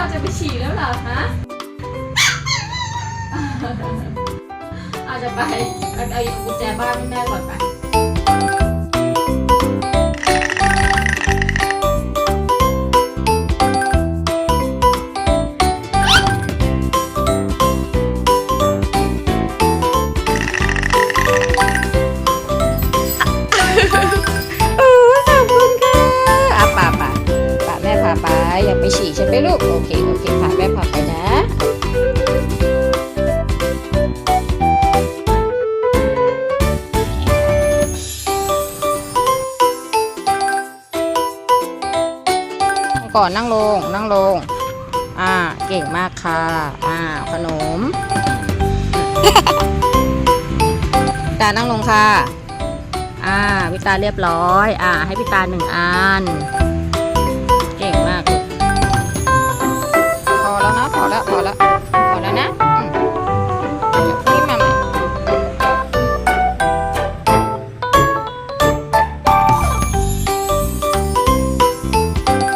เย็นแล้วจะไปฉี่แล้วเหรอฮะอาจจะไปเอาเอากุญแจบ้านให้แม่ก่อนไป ไปอยากไปฉี่ใช่ไหมลูก โอเค โอเคพาแม่พาไปนะก่อนนั่งลงนั่งลง อ่า เก่งมากค่ะ อ่า ขนมตานั่งลงค่ะ อ่าพี่ตาเรียบร้อย อ่า ให้พี่ตาหนึ่งอัน